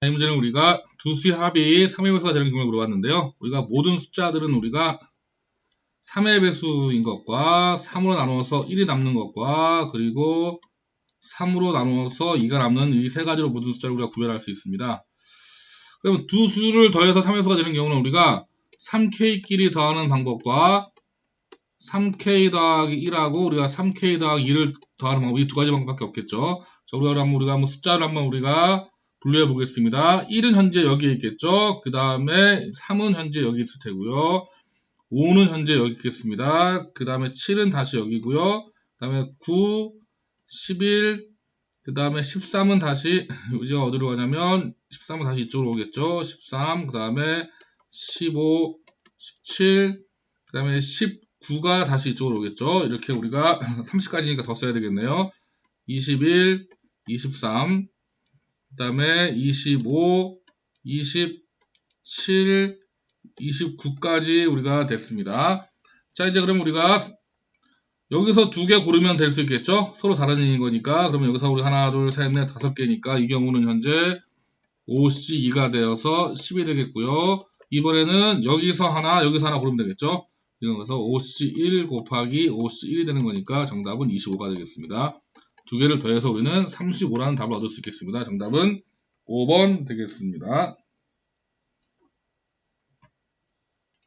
자, 이 문제는 우리가 두 수의 합이 3의 배수가 되는 경우를 물어봤는데요. 우리가 모든 숫자들은 우리가 3의 배수인 것과 3으로 나누어서 1이 남는 것과 그리고 3으로 나누어서 2가 남는 이 세 가지로 모든 숫자를 우리가 구별할 수 있습니다. 그러면 두 수를 더해서 3의 수가 되는 경우는 우리가 3K끼리 더하는 방법과 3K 더하기 1하고 우리가 3K 더하기 2를 더하는 방법 이 두 가지 방법밖에 없겠죠. 자, 우리가 한번 우리가 한번 숫자를 한번 우리가 분류해 보겠습니다. 1은 현재 여기에 있겠죠. 그 다음에 3은 현재 여기 있을 테고요. 5는 현재 여기 있겠습니다. 그 다음에 7은 다시 여기고요. 그 다음에 9, 11, 그 다음에 13은 다시 우리가 어디로 가냐면 13은 다시 이쪽으로 오겠죠. 13, 그 다음에 15, 17, 그 다음에 19가 다시 이쪽으로 오겠죠. 이렇게 우리가 30까지니까 더 써야 되겠네요. 21, 23, 그 다음에 25, 27, 29까지 우리가 됐습니다. 자, 이제 그럼 우리가 여기서 두 개 고르면 될 수 있겠죠? 서로 다른 얘기인 거니까. 그러면 여기서 우리 하나, 둘, 셋, 넷, 다섯 개니까 이 경우는 현재 5C2가 되어서 10이 되겠고요. 이번에는 여기서 하나, 여기서 하나 고르면 되겠죠? 이런 거서 5C1 곱하기 5C1이 되는 거니까 정답은 25가 되겠습니다. 두 개를 더해서 우리는 35라는 답을 얻을 수 있겠습니다. 정답은 5번 되겠습니다.